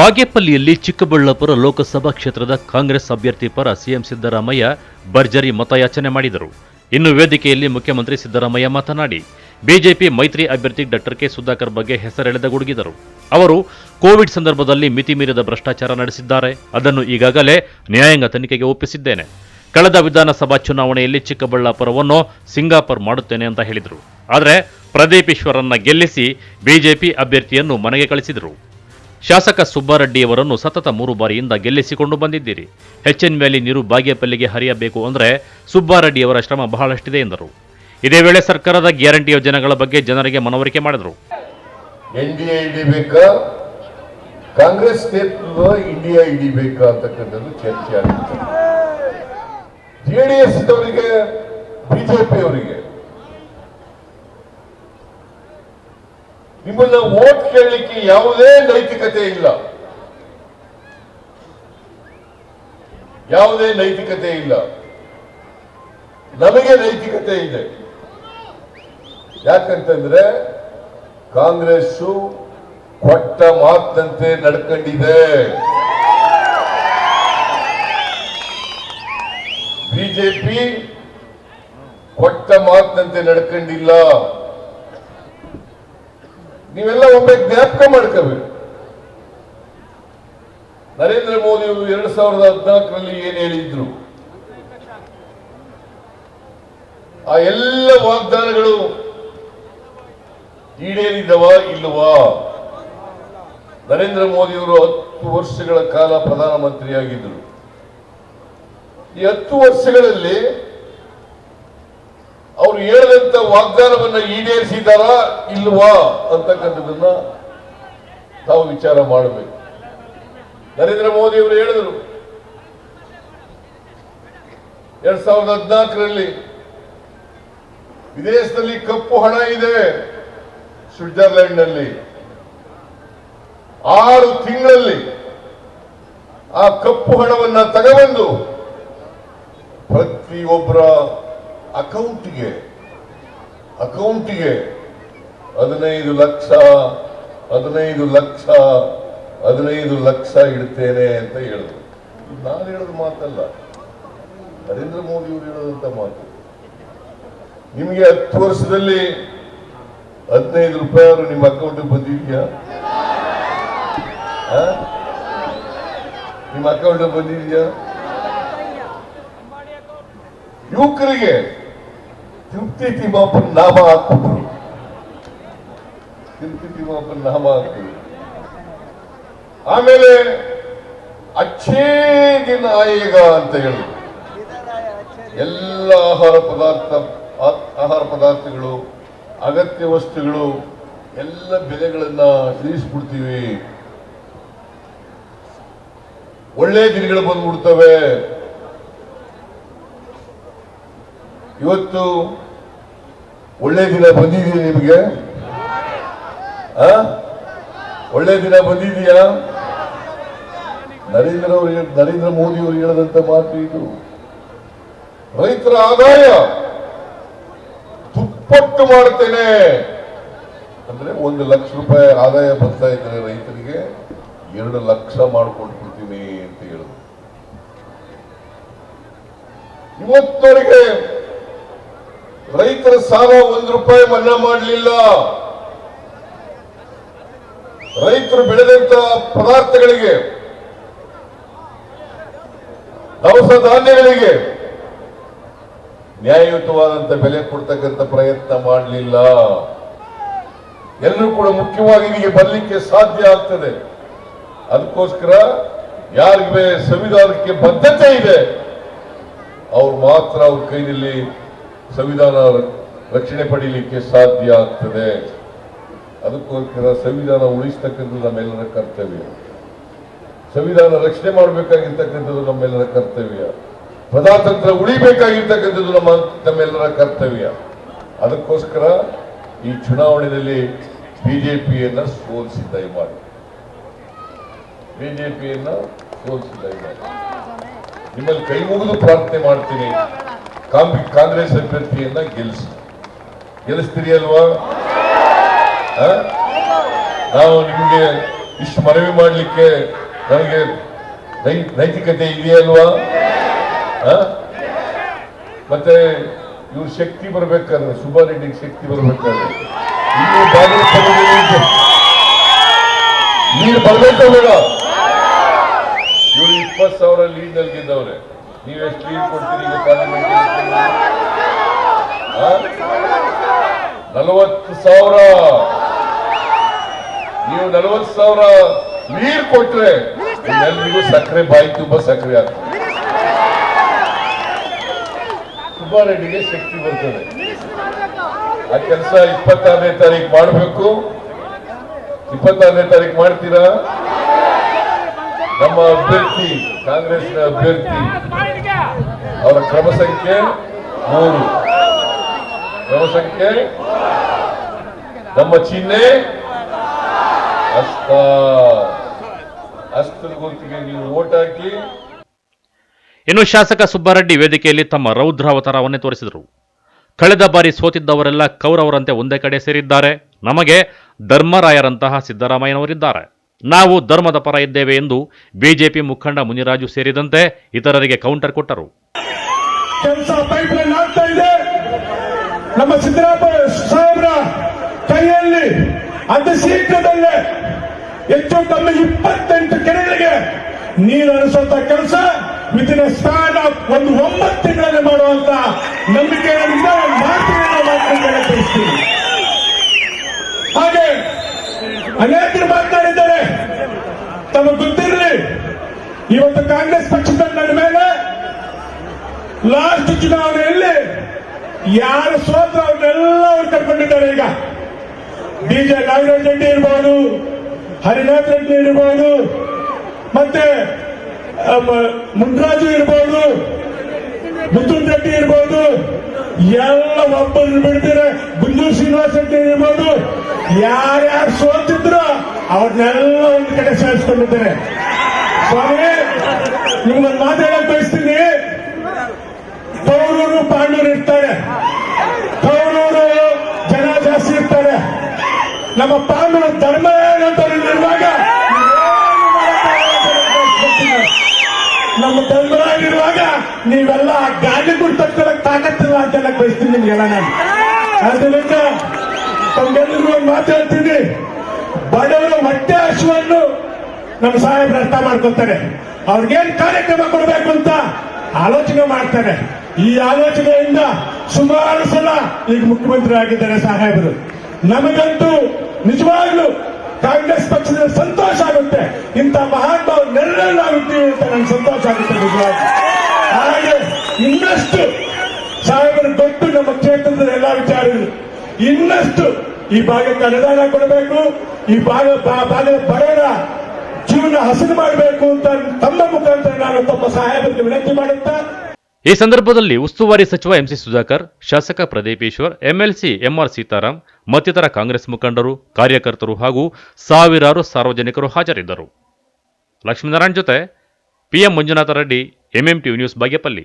ಬಾಗೇಪಲ್ಲಿಯಲ್ಲಿ ಚಿಕ್ಕಬಳ್ಳಾಪುರ ಲೋಕಸಭಾ ಕ್ಷೇತ್ರದ ಕಾಂಗ್ರೆಸ್ ಅಭ್ಯರ್ಥಿ ಪರ ಸಿಎಂ ಸಿದ್ದರಾಮಯ್ಯ ಭರ್ಜರಿ ಮತಯಾಚನೆ ಮಾಡಿದರು. ಇನ್ನು ವೇದಿಕೆಯಲ್ಲಿ ಮುಖ್ಯಮಂತ್ರಿ ಸಿದ್ದರಾಮಯ್ಯ ಮಾತನಾಡಿ, ಬಿಜೆಪಿ ಮೈತ್ರಿ ಅಭ್ಯರ್ಥಿ ಡಾಕ್ಟರ್ ಕೆ ಸುಧಾಕರ್ ಬಗ್ಗೆ ಹೆಸರೆಳೆದ ಗುಡುಗಿದರು. ಅವರು ಕೋವಿಡ್ ಸಂದರ್ಭದಲ್ಲಿ ಮಿತಿ ಮೀರಿದ ಭ್ರಷ್ಟಾಚಾರ ನಡೆಸಿದ್ದಾರೆ. ಅದನ್ನು ಈಗಾಗಲೇ ನ್ಯಾಯಾಂಗ ತನಿಖೆಗೆ ಒಪ್ಪಿಸಿದ್ದೇನೆ. ಕಳೆದ ವಿಧಾನಸಭಾ ಚುನಾವಣೆಯಲ್ಲಿ ಚಿಕ್ಕಬಳ್ಳಾಪುರವನ್ನು ಸಿಂಗಾಪುರ್ ಮಾಡುತ್ತೇನೆ ಅಂತ ಹೇಳಿದರು. ಆದರೆ ಪ್ರದೀಪ್ ಈಶ್ವರನ್ನ ಗೆಲ್ಲಿಸಿ ಬಿಜೆಪಿ ಅಭ್ಯರ್ಥಿಯನ್ನು ಮನೆಗೆ ಕಳಿಸಿದರು. ಶಾಸಕ ಸುಬ್ಬಾರೆಡ್ಡಿಯವರನ್ನು ಸತತ ಮೂರು ಬಾರಿಯಿಂದ ಗೆಲ್ಲಿಸಿಕೊಂಡು ಬಂದಿದ್ದೀರಿ. ಹೆಚ್ಚಿನ ವ್ಯಾಲಿ ನೀರು ಬಾಗೇಪಲ್ಲಿಗೆ ಹರಿಯಬೇಕು ಅಂದರೆ ಸುಬ್ಬಾರೆಡ್ಡಿಯವರ ಶ್ರಮ ಬಹಳಷ್ಟಿದೆ ಎಂದರು. ಇದೇ ವೇಳೆ ಸರ್ಕಾರದ ಗ್ಯಾರಂಟಿ ಯೋಜನೆಗಳ ಬಗ್ಗೆ ಜನರಿಗೆ ಮನವರಿಕೆ ಮಾಡಿದರು. ಕಾಂಗ್ರೆಸ್ ಇಂಡಿಯಾ ಚರ್ಚೆ ಆಗುತ್ತೆ. ಜೆ ಅವರಿಗೆ ಬಿಜೆಪಿ ಅವರಿಗೆ. ನಿಮ್ಮನ್ನ ಓಟ್ ಕೇಳಲಿಕ್ಕೆ ಯಾವುದೇ ನೈತಿಕತೆ ಇಲ್ಲ. ಯಾವುದೇ ನೈತಿಕತೆ ಇಲ್ಲ. ನಮಗೆ ನೈತಿಕತೆ ಇದೆ. ಯಾಕಂತಂದ್ರೆ ಕಾಂಗ್ರೆಸ್ಸು ಕೊಟ್ಟ ಮಾತಂತೆ ನಡ್ಕೊಂಡಿದೆ. ಬಿಜೆಪಿ ಕೊಟ್ಟ ಮಾತಿನಂತೆ ನಡ್ಕೊಂಡಿಲ್ಲ. ನೀವೆಲ್ಲ ಒಮ್ಮೆ ಜ್ಞಾಪಕ ಮಾಡ್ಕೋಬೇಕು. ನರೇಂದ್ರ ಮೋದಿ ಅವರು ಎರಡ್ ಸಾವಿರದ ಹದಿನಾಲ್ಕರಲ್ಲಿ ಏನ್ ಹೇಳಿದ್ರು? ಆ ಎಲ್ಲ ವಾಗ್ದಾನಗಳು ಈಡೇರಿದವ ಇಲ್ಲವಾ? ನರೇಂದ್ರ ಮೋದಿ ಅವರು ಹತ್ತು ವರ್ಷಗಳ ಕಾಲ ಪ್ರಧಾನಮಂತ್ರಿಯಾಗಿದ್ದರು. ಈ ಹತ್ತು ವರ್ಷಗಳಲ್ಲಿ ಅವರು ಹೇಳಿದಂತ ವಾಗ್ದಾನವನ್ನ ಈಡೇರಿಸಿದಾರ ಇಲ್ವಾ ಅಂತಕ್ಕಂಥದ್ದನ್ನ ತಾವು ವಿಚಾರ ಮಾಡಬೇಕು. ನರೇಂದ್ರ ಮೋದಿ ಅವರು ಹೇಳಿದರು. ಎರಡ್ ಸಾವಿರದ ಹದಿನಾಲ್ಕರಲ್ಲಿ ವಿದೇಶದಲ್ಲಿ ಕಪ್ಪು ಹಣ ಇದೆ ಸ್ವಿಟ್ಜರ್ಲೆಂಡ್ನಲ್ಲಿ ಆರು ತಿಂಗಳಲ್ಲಿ ಆ ಕಪ್ಪು ಹಣವನ್ನ ತಗೊಬಂದು ಪ್ರತಿಯೊಬ್ಬರ ಅಕೌಂಟಿಗೆ ಅಕೌಂಟಿಗೆ ಹದಿನೈದು ಲಕ್ಷ ಹದಿನೈದು ಲಕ್ಷ ಹದಿನೈದು ಲಕ್ಷ ಇಡ್ತೇನೆ ಅಂತ ಹೇಳಿದ್ರು. ನಾನು ಹೇಳೋದು ಮಾತಲ್ಲ. ನರೇಂದ್ರ ಮೋದಿ ಅವರು ಹೇಳೋದಂತ ಮಾತು. ನಿಮಗೆ ಹತ್ತು ವರ್ಷದಲ್ಲಿ ಹದಿನೈದು ರೂಪಾಯಿ ಅವರು ನಿಮ್ಮ ಅಕೌಂಟಿಗೆ ಬಂದಿದ್ಯಾ? ನಿಮ್ಮ ಅಕೌಂಟಿಗೆ ಬಂದಿದ್ಯಾ? ಯುವಕರಿಗೆ ತೃಪ್ತಿ ತಿಮ್ಮಪ್ಪನ ನಾಮ ಹಾಕ್ಬಿಟ್ರು ತೃಪ್ತಿ ತಿಮ್ಮಪ್ಪನ ನಾಮ ಹಾಕ್ಬಿಟ್ರು ಆಮೇಲೆ ಅಚ್ಚೇ ದಿನ ಅಂತ ಹೇಳಿದ್ರು ಎಲ್ಲ ಆಹಾರ ಪದಾರ್ಥ, ಆಹಾರ ಪದಾರ್ಥಗಳು, ಅಗತ್ಯ ವಸ್ತುಗಳು, ಎಲ್ಲ ಬೆಲೆಗಳನ್ನ ಇಳಿಸ್ಬಿಡ್ತೀವಿ. ಒಳ್ಳೆ ದಿನಗಳು ಬಂದ್ಬಿಡ್ತವೆ. ಇವತ್ತು ಒಳ್ಳೆ ದಿನ ಬಂದಿದೆಯಾ ನಿಮಗೆ? ಒಳ್ಳೆ ದಿನ ಬಂದಿದೆಯಾ? ನರೇಂದ್ರ ಅವರು ನರೇಂದ್ರ ಮೋದಿ ಅವರು ಹೇಳದಂತ ಮಾತು ಇದು. ರೈತರ ಆದಾಯ ದುಪ್ಪಟ್ಟು ಮಾಡ್ತೇನೆ. ಅಂದ್ರೆ ಒಂದು ಲಕ್ಷ ರೂಪಾಯಿ ಆದಾಯ ಬರ್ತಾ ಇದ್ರೆ ರೈತರಿಗೆ ಎರಡು ಲಕ್ಷ ಮಾಡ್ಕೊಂಡು ಅಂತ ಹೇಳಿದ್ರು ಇವತ್ತವರೆಗೆ ರೈತರ ಸಾಲ ಒಂದು ರೂಪಾಯಿ ಮನ್ನಾ ಮಾಡಲಿಲ್ಲ. ರೈತರು ಬೆಳೆದಂತ ಪದಾರ್ಥಗಳಿಗೆ ದವಸ ಧಾನ್ಯಗಳಿಗೆ ನ್ಯಾಯಯುತವಾದಂತ ಬೆಲೆ ಕೊಡ್ತಕ್ಕಂಥ ಪ್ರಯತ್ನ ಮಾಡಲಿಲ್ಲ. ಎಲ್ಲರೂ ಕೂಡ ಮುಖ್ಯವಾಗಿ ನಿಮಗೆ ಬರಲಿಕ್ಕೆ ಸಾಧ್ಯ ಆಗ್ತದೆ. ಅದಕ್ಕೋಸ್ಕರ ಯಾರಿಗೆ ಸಂವಿಧಾನಕ್ಕೆ ಬದ್ಧತೆ ಇದೆ, ಅವ್ರು ಮಾತ್ರ ಅವ್ರ ಕೈಯಲ್ಲಿ ಸಂವಿಧಾನ ರಕ್ಷಣೆ ಪಡೀಲಿಕ್ಕೆ ಸಾಧ್ಯ ಆಗ್ತದೆ. ಅದಕ್ಕೋಸ್ಕರ ಸಂವಿಧಾನ ಉಳಿಸ್ತಕ್ಕಂಥದ್ದು ನಮ್ಮೆಲ್ಲರ ಕರ್ತವ್ಯ. ಸಂವಿಧಾನ ರಕ್ಷಣೆ ಮಾಡಬೇಕಾಗಿರ್ತಕ್ಕಂಥದ್ದು ನಮ್ಮೆಲ್ಲರ ಕರ್ತವ್ಯ. ಪ್ರಜಾತಂತ್ರ ಉಳಿಬೇಕಾಗಿರ್ತಕ್ಕಂಥದ್ದು ನಮ್ಮ ನಮ್ಮೆಲ್ಲರ ಕರ್ತವ್ಯ. ಅದಕ್ಕೋಸ್ಕರ ಈ ಚುನಾವಣೆಯಲ್ಲಿ ಬಿಜೆಪಿಯನ್ನ ಸೋಲಿಸಿ ದಯಮಾಡಿ. ಬಿಜೆಪಿಯನ್ನ ಸೋಲಿಸಿ ದಯಮಾಡಿ. ನಿಮ್ಮಲ್ಲಿ ಕೈ ಮುಗಿದು ಪ್ರಾರ್ಥನೆ ಮಾಡ್ತೀನಿ. ಕಾಂಗ್ರೆಸ್ ಅಭ್ಯರ್ಥಿಯನ್ನ ಗೆಲ್ಸ. ಗೆಲ್ಲಿಸ್ತೀರಿ ಅಲ್ವಾ? ನಾವು ನಿಮಗೆ ಇಷ್ಟು ಮನವಿ ಮಾಡಲಿಕ್ಕೆ ನನಗೆ ನೈ- ನೈತಿಕತೆ ಇದೆಯಲ್ವಾ? ಮತ್ತೆ ಇವ್ರ ಶಕ್ತಿ ಬರ್ಬೇಕಾದ್ರೆ ಸುಬ್ಬಾರೆಡ್ಡಿಗೆ ಶಕ್ತಿ ಬರ್ಬೇಕಾದ್ರೆ ಇನ್ನೂ ಬಾಗಿಲು ನೀರು ಬರ್ಬೇಕು ಬೇಡ. ಇವ್ರು ಇಪ್ಪತ್ತು ಸಾವಿರ ಲೀಡ್ ನಲ್ಗಿದ್ದವ್ರೆ ನೀವು ಎಷ್ಟು ಲೀಡ್ ಕೊಡ್ತೀರಿ ಈಗ ನಲವತ್ತು ಸಾವಿರ. ನೀವು ನಲವತ್ತು ಸಾವಿರ ನೀರು ಕೊಟ್ರೆ ಎಲ್ರಿಗೂ ಸಕ್ಕರೆ ಬಾಯಿ ತುಂಬ ಸಕ್ಕರೆ ಆಗ್ತದೆ. ಸುಬ್ಬಾರೆಡ್ಡಿಗೆ ಶಕ್ತಿ ಬರ್ತದೆ. ಆ ಕೆಲಸ ಇಪ್ಪತ್ತಾರನೇ ತಾರೀಕು ಮಾಡಬೇಕು. ಇಪ್ಪತ್ತಾರನೇ ತಾರೀಕು ಮಾಡ್ತೀರಾ? ನಮ್ಮ ಅಭ್ಯರ್ಥಿ, ಕಾಂಗ್ರೆಸ್ನ ಅಭ್ಯರ್ಥಿ. ಅವರ ಕ್ರಮ ಸಂಖ್ಯೆ ಮೂರು. ಕ್ರಮ ಸಂಖ್ಯೆ ನಮ್ಮ ಚಿಹ್ನೆ? ಅಸ್ತ ಹಸ್ತದ ಗುರುತಿಗೆ ನೀವು ಓಟ್ ಹಾಕಿ. ಇನ್ನು ಶಾಸಕ ಸುಬ್ಬಾರೆಡ್ಡಿ ವೇದಿಕೆಯಲ್ಲಿ ತಮ್ಮ ರೌದ್ರಾವತಾರವನ್ನೇ ತೋರಿಸಿದರು. ಕಳೆದ ಬಾರಿ ಸೋತಿದ್ದವರೆಲ್ಲ ಕೌರವರಂತೆ ಒಂದೇ ಕಡೆ ಸೇರಿದ್ದಾರೆ. ನಮಗೆ ಧರ್ಮರಾಯರಂತಹ ಸಿದ್ದರಾಮಯ್ಯನವರಿದ್ದಾರೆ. ನಾವು ಧರ್ಮದ ಪರ ಇದ್ದೇವೆ ಎಂದು ಬಿಜೆಪಿ ಮುಖಂಡ ಮುನಿರಾಜು ಸೇರಿದಂತೆ ಇತರರಿಗೆ ಕೌಂಟರ್ ಕೊಟ್ಟರು ಕೆಲಸ ಪೈಪ್ಲೈನ್ ಆಗ್ತಾ ಇದೆ ನಮ್ಮ ಸಿದ್ದರಾಮಯ್ಯ ಸಾಹೇಬ್ರ ಕೈಯಲ್ಲಿ ಅತಿ ಶೀಘ್ರದಲ್ಲೇ ಹೆಚ್ಚು ಕಮ್ಮಿ ಇಪ್ಪತ್ತೆಂಟು ಕೆರೆಗಳಿಗೆ ನೀರು ಅನಿಸುವಂತ ಕೆಲಸ ವಿತಿನ ಸ್ಥಾನ ಒಂದು ಒಂಬತ್ತು ತಿಂಗಳಲ್ಲಿ ಮಾಡುವಂತ ನಂಬಿಕೆ ಮಾತುಗಳನ್ನು ತಿಳಿಸ್ತೀನಿ. ಹಾಗೆ ಅನೇಕರು ಮಾತನಾಡಿದ್ದಾರೆ ತಮ್ಮ ಗೊತ್ತಿರಲಿ, ಇವತ್ತು ಕಾಂಗ್ರೆಸ್ ಪಕ್ಷದ ಮೇಲೆ ಲಾಸ್ಟ್ ಚುನಾವಣೆಯಲ್ಲಿ ಯಾರು ಸೋತ್ರ ಅವ್ರನ್ನೆಲ್ಲ ಅವ್ರು ಕರ್ಕೊಂಡಿದ್ದಾರೆ ಈಗ. ಡಿಜೆ ನಾಗರಾಜ್ ರೆಡ್ಡಿ ಇರ್ಬೋದು, ಹರಿನಾಥ್ ರೆಡ್ಡಿ ಇರ್ಬೋದು, ಮತ್ತೆ ಮುನ್ರಾಜು ಇರ್ಬೋದು ಮುತ್ತುನ್ ರೆಡ್ಡಿ ಇರ್ಬೋದು, ಎಲ್ಲ ಒಬ್ಬರು ಬಿಡ್ತಾರೆ ಗುಂಜು ಶ್ರೀನಿವಾಸ್ ರೆಡ್ಡಿ ಇರ್ಬೋದು. ಯಾರ್ಯಾರು ಸೋತಿದ್ರು ಅವ್ರನ್ನೆಲ್ಲ ಒಂದು ಕಡೆ ಸೇರಿಸ್ಕೊಂಡಿದ್ದಾರೆ. ಸ್ವಾಮಿ ನಿಮ್ಗೊಂದು ಮಾತಾಡಕ್ ಬಯಸ್ತೀನಿ. ಕೌರೂರು ಪಾಂಡವರು ಇರ್ತಾರೆ. ಕೌರೂರು ಜನ ಜಾಸ್ತಿ ಇರ್ತಾರೆ. ನಮ್ಮ ಪಾಂಡವರು ಧರ್ಮ ಏನಂತಾರೆ ಇರುವಾಗ ನಮ್ಮ ಧರ್ಮರಾಗಿರುವಾಗ ನೀವೆಲ್ಲ ಗಾಡಿ ಗುಡ್ ತಟ್ಕೊಳಕ್ ತಾಕತ್ತಿಲ್ಲ ಅಂತ ಹೇಳಕ್ ಬಯಸ್ತೀನಿ ನಿಮ್ಗೆಲ್ಲ ನಾನು. ಅದರಿಂದ ತಮ್ಗೆಲ್ಲರಿಗೂ ಒಂದು ಮಾತು ಹೇಳ್ತೀನಿ. ಬಡವರ ಹೊಟ್ಟೆ ಹಸುವನ್ನು ನಮ್ಮ ಸಾಹೇಬ್ರು ಅರ್ಥ ಮಾಡ್ಕೊತಾರೆ ಅವ್ರಿಗೇನ್ ಕಾರ್ಯಕ್ರಮ ಕೊಡಬೇಕು ಅಂತ ಆಲೋಚನೆ ಮಾಡ್ತಾರೆ. ಈ ಆಲೋಚನೆಯಿಂದ ಸುಮಾರು ಸಲ ಈಗ ಮುಖ್ಯಮಂತ್ರಿ ಆಗಿದ್ದಾರೆ ಸಾಹೇಬರು. ನಮಗಂತೂ ನಿಜವಾಗ್ಲೂ ಕಾಂಗ್ರೆಸ್ ಪಕ್ಷದ ಸಂತೋಷ ಆಗುತ್ತೆ. ಇಂಥ ಮಹಾನ್ ನೆರಳಾಗುತ್ತೀವಿ ಅಂತ ನನ್ಗೆ ಸಂತೋಷ ಆಗುತ್ತೆ ನಿಜವಾಗ್ಲೂ ಹಾಗೆ ಇನ್ನಷ್ಟು ಸಾಹೇಬರು ಗೊತ್ತು ನಮ್ಮ ಕ್ಷೇತ್ರದ ಎಲ್ಲ ವಿಚಾರಗಳು. ಇನ್ನಷ್ಟು ಈ ಭಾಗಕ್ಕೆ ಅನುದಾನ ಕೊಡಬೇಕು, ಈ ಭಾಗ ಭಾಗದ ಬಡವರ ಜೀವನ ಹಸಿರು ಮಾಡಬೇಕು ಅಂತ ತಮ್ಮ ಮುಖಾಂತರ ನಾನು ತಮ್ಮ ಸಾಹೇಬರಿಗೆ ವಿನಂತಿ ಮಾಡುತ್ತಾ ಈ ಸಂದರ್ಭದಲ್ಲಿ ಉಸ್ತುವಾರಿ ಸಚಿವ ಎಂಸಿ ಸುಧಾಕರ್, ಶಾಸಕ ಪ್ರದೀಪೇಶ್ವರ್, ಎಂಎಲ್ಸಿ ಎಂಆರ್ ಸೀತಾರಾಂ, ಮತ್ತಿತರ ಕಾಂಗ್ರೆಸ್ ಮುಖಂಡರು, ಕಾರ್ಯಕರ್ತರು ಹಾಗೂ ಸಾವಿರಾರು ಸಾರ್ವಜನಿಕರು ಹಾಜರಿದ್ದರು. ಲಕ್ಷ್ಮೀನಾರಾಯಣ್ ಜೊತೆ PM Manjunatha Reddy MMT news Bagepalli.